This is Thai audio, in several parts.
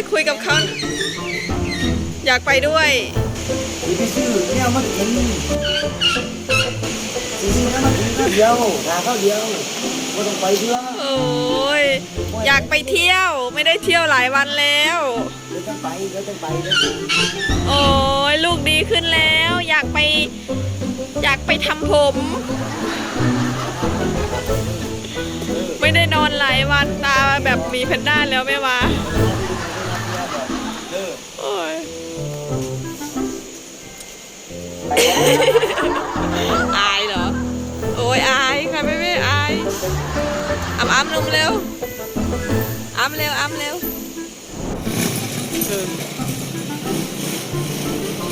ยคุยกับเขาอยากไปด้วยสิไปซื้อเนี่ยมากินสิซื้อเนี่ยมากินข้าวเดียวหาข้าวเดียวไม่ต้องไปเพื่อโอ้ยอยากไปเที่ยวไม่ได้เที่ยวหลายวันแล้วเดี๋ยวจะไปเดี๋ยวจะไปเดี๋ยวจะไปโอ้ยลูกดีขึ้นแล้ว อยากไป อยากไปทำผม ไม่ได้นอนหลายวันตาแบบมีแพนด้าแล้วไม่มา โอ้ยอายเหรอ โอ้ยอายค่ะไม่ไม่อายอ้ำอ้ำลงเร็วอ้ำเร็วอ้ำเร็วเออพ่อ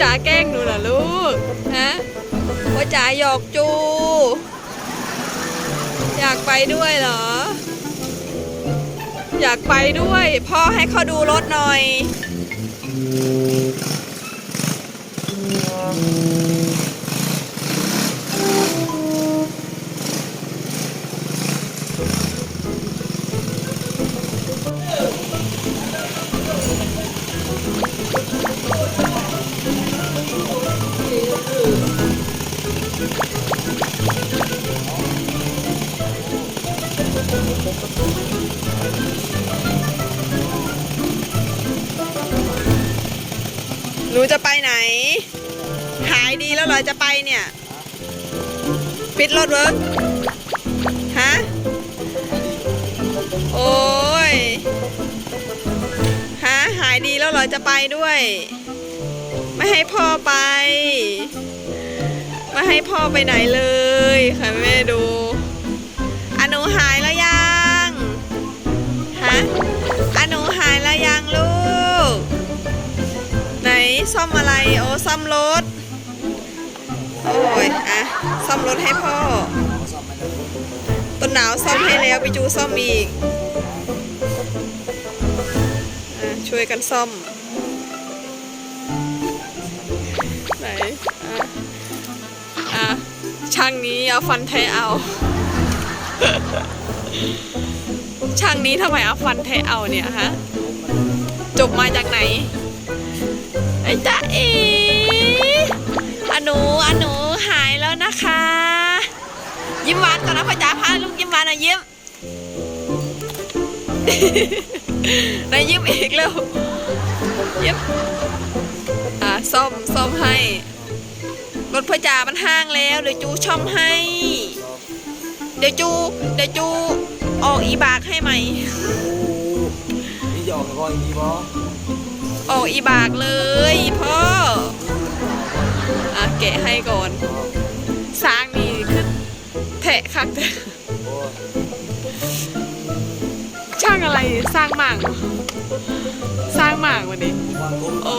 จ๋าแกล้งหนูเหรอลูกฮะพ่อจ๋าหยอกจู อยากไปด้วยเหรอ อยากไปด้วย พ่อให้เขาดูรถหน่อย หนูจะไปไหนหายดีแล้วเหรอจะไปเนี่ย ปิดรถเวิร์กฮะ โอ้ย ฮะ หายดีแล้วเหรอจะไปด้วย ไม่ให้พ่อไป ไม่ให้พ่อไปไหนเลยค่ะแม่ดูอะหนูหายแล้ว ซ่อมอะไร โอ้ซ่อมรถ โอ้ยอะซ่อมรถให้พ่อ ต้นหนาวซ่อมให้แล้วพี่จูซ่อมอีกอช่วยกันซ่อม ไหนอะอะช่างนี้เอาฟันแทะเอา ช่างนี้ทำไมเอาฟันแทะเอาเนี่ยฮะ จบมาจากไหน ไอ้จ๊ะเอ๋อหนูอหนูหายแล้วนะคะ ยิ้มหวานก่อนนะพ่อจ๋าพาลูกยิ้มหวานหน่อยยิ้มไหนยิ้มอีกแล้วยิ้มอะซ่อมซ่อมให้รถพ่อจ๋ามันห้างแล้ว เดี๋ยวจูช่อมให้ เดี๋ยวจูเดี๋ยวจูออกอีบากให้ใหมนี่จะอกกับพ่ออีกทีบ่อ อกอีบากเลยพ่ออะแกะให้ก่อนสร้างนี่คือแทะคักแต่โอ้ยช่างอะไรสร้างหมางเหรอสร้างหมางวันนี้วางกลมโอ้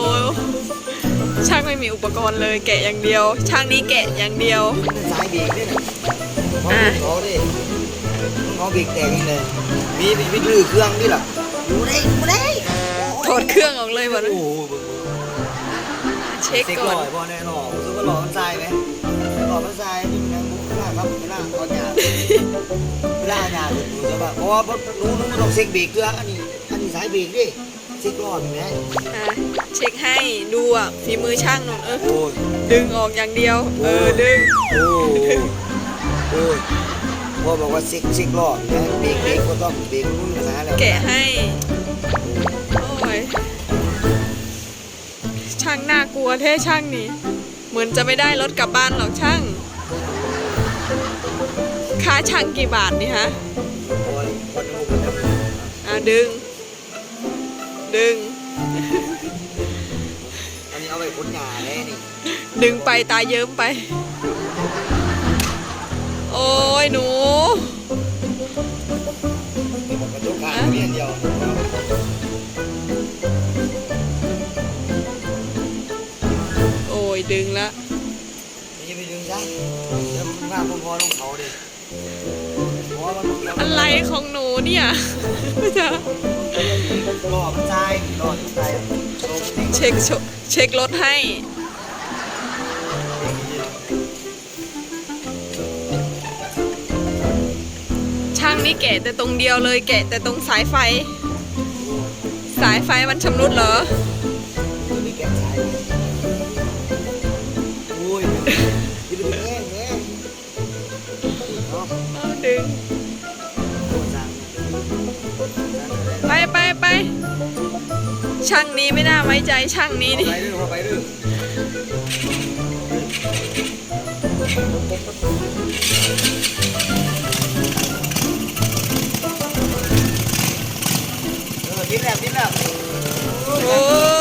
ช่างไม่มีอุปกรณ์เลยแกะอย่างเดียว ช่างนี้แกะอย่างเดียวสายเบรกด้วยนะพ่อเขาดิเขาเบรกแตกนี่เลยมีมีมีลื้อเครื่องด้วยล่ะดูได้ดูได้ ถอดเครื่องออกเลยวันโอ้นี้โหเช็คเซ็กก่หอล่อนยพ่อแน่หล่อรู้สึกว่าหล่อมันทรายไหมหล่อมันทรายนี่นะมุกหน้าครับหน้าตอนหยาหน้าหยาดูดูจะแบบเพราะว่าหนูหนูไม่ต้องเซ็กเบรกเครื่องอันนี้อันนี้สายเบรกดิเซ็กหล่ออยู่ไหมอะเช็คให้ดูอะฝีมือช่างหนูเออ โอ้ย ดึงออกอย่างเดียว เออ ดึง โอ้ยโอ้ยพ่อบอกว่าเซ็กเซ็กหล่ออยู่นะเบรกเบรกก็ต้องเบรกรู้อยู่นะแล้วแกะให้ โอ้างน่ากลัวแท้ช่างนี่ เหมือนจะไม่ได้รถกลับบ้านหรอกช่างค่าช่างกี่บาทนี่ฮะโอ้ยคนดูมันจะอะดึง ดึง อันนี้เอาไปขนหยาเลยนี่ ดึงไปตาเยิ้มไป โอ้ยหนูกระจกข้างมีอันเดียว ดึงละนี่ไปดึงซะเดี๋ยวมันว่าพอๆลงเขาดิเพราะว่ามันเกี่ยวอะไรของหนูเนี่ยจะหล่อมันใจหล่อมันใจลงนี่เช็คชเช็ครถให้ช่างนี่แกะแต่ตรงเดียวเลยแกะแต่ตรงสายไฟ สายไฟมันชำรุดเหรอ ช่างนี้ไม่น่าไว้ใจช่างนี้นี่ ไปดื้อไปดื้อเออดิ้นแล้วดิ้นแล้วโอ้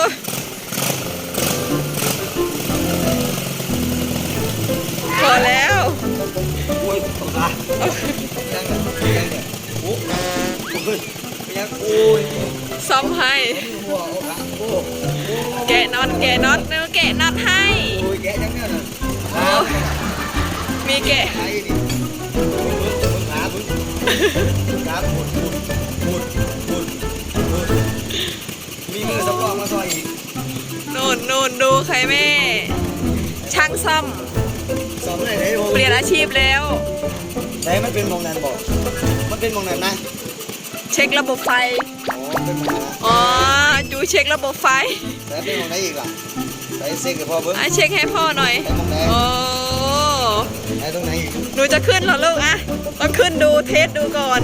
ยพอแล้วโอ้ยตกตายังเนี่ยยังเนี่ยโอ้โหยังโอ้ย ซ่อมให้หัวโอ้ขาโอ้โอ้แกะน็อตแกะน็อตแล้วแกะน็อตให้โอ้ยแกยังเนี่ยนะโอ้มีแกะไอ้นี่มึงขามึงขาหมุนหมุนหมุนหมุนหมุนมีมือสำรองมาซอยอีกนู่นนู่นดูใครแม่ ช่างซ่อมสองไหนไหนโอ้เปลี่ยนอาชีพแล้วไหนมันเป็นมองนันบอก มันเป็นมองนันนะ เช็คระบบไฟ อ๋อเป็นมองนันนะอ๋อดูเช็คระบบไฟแต่เป็นมองไหนอีกล่ะไหนเซ็กกับพ่อเบิ้งอะเช็คให้พ่อหน่อยไหนมองไหนโอ้ไหนตรงไหนอีกหนูจะขึ้นเหรอลูกอะต้องขึ้นดูเทสดูก่อน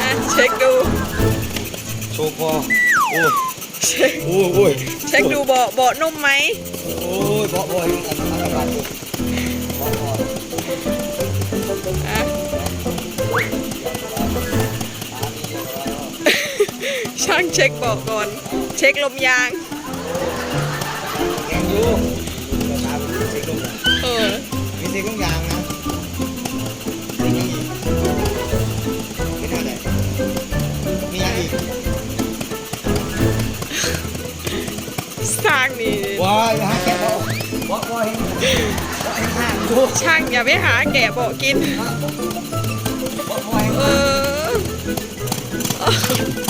อะเช็คดู โชว์พ่อโอ้ยเช็คโอ้ยโอ้ยเช็คดูเบาะเบาะนุ่มไหม โอ้ยพ่อพ่อเห็นอันอันตรายอยู่พ่อ ช่างเช็คเบาะก่อน เช็คลมยางแข็งอยู่เดี๋ยวตาผมเซ็กลงนะเออมีเซ็กลงยาง ช่างอย่าไปหาแกะเบากินพ่อพ่อเห็นเออ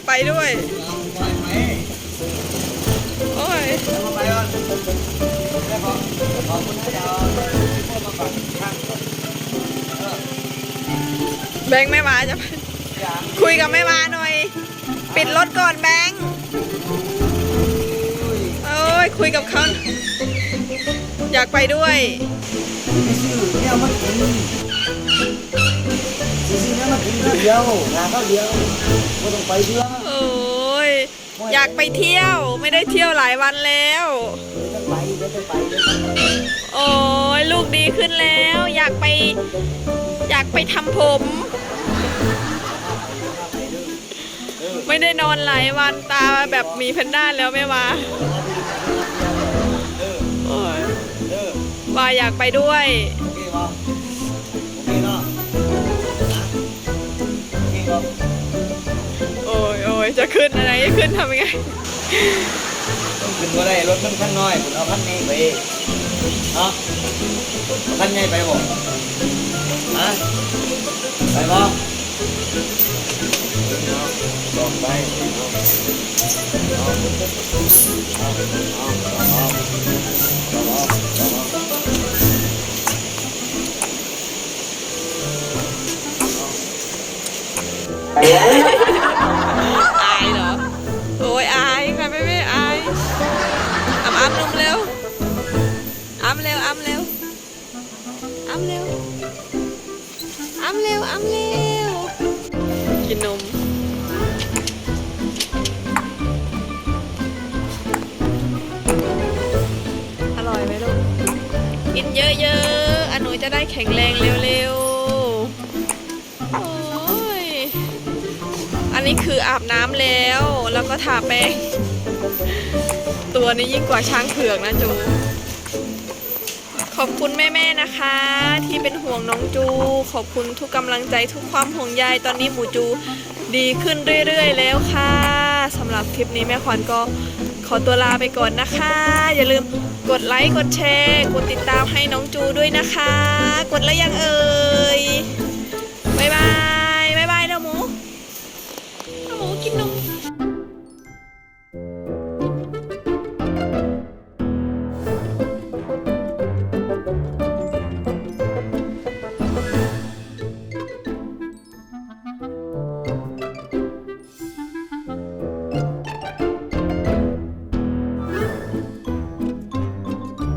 ะไปด้วย โอ้ยแบงค์ไม่มาจะไปคุยกับไม่มาหน่อย ปิดรถก่อนแบงค์โอ้ยคุยกับเขาอยากไปด้วย เดียวงานเข้าเดียวไม่ต้องไปเพื่อโอ้ยอยากไปเที่ยวไม่ได้เที่ยวหลายวันแล้วไปไปไปโอ้ยลูกดีขึ้นแล้ว อยากไป อยากไปทำผม ไม่ได้นอนหลายวันตาแบบมีแพนด้าแล้วแม่วาว่าอยากไปด้วย จะขึ้นอะไรจะขึ้นทำยังไงขึ้นก็ได้รถมันขั้นน้อยคุณเอาขั้นนี้ไปเนาะขั้นใหญ่ไปบ่ฮะไปบ่ลองไปเอาเอ้ำเร็วอ้ำเร็ว กินนม อร่อยไหมลูก กินเยอะๆอันหนูจะได้แข็งแรงเร็วๆ โอ้ย อันนี้คืออาบน้ำแล้ว แล้วก็ทาแป้ง ตัวนี้ยิ่งกว่าช้างเผือกนะจู ขอบคุณแม่ๆนะคะ ที่เป็นห่วงน้องจู ขอบคุณทุกกำลังใจทุกความห่วงใยตอนนี้หมูจูดีขึ้นเรื่อยๆ แล้วค่ะสำหรับคลิปนี้แม่ขวัญก็ขอตัวลาไปก่อนนะคะ อย่าลืมกดไลค์กดแชร์กดติดตามให้น้องจูด้วยนะคะ กดแล้วยังเอ่ยบ๊ายบายบ๊ายบายเด้อหมูหมูกินนม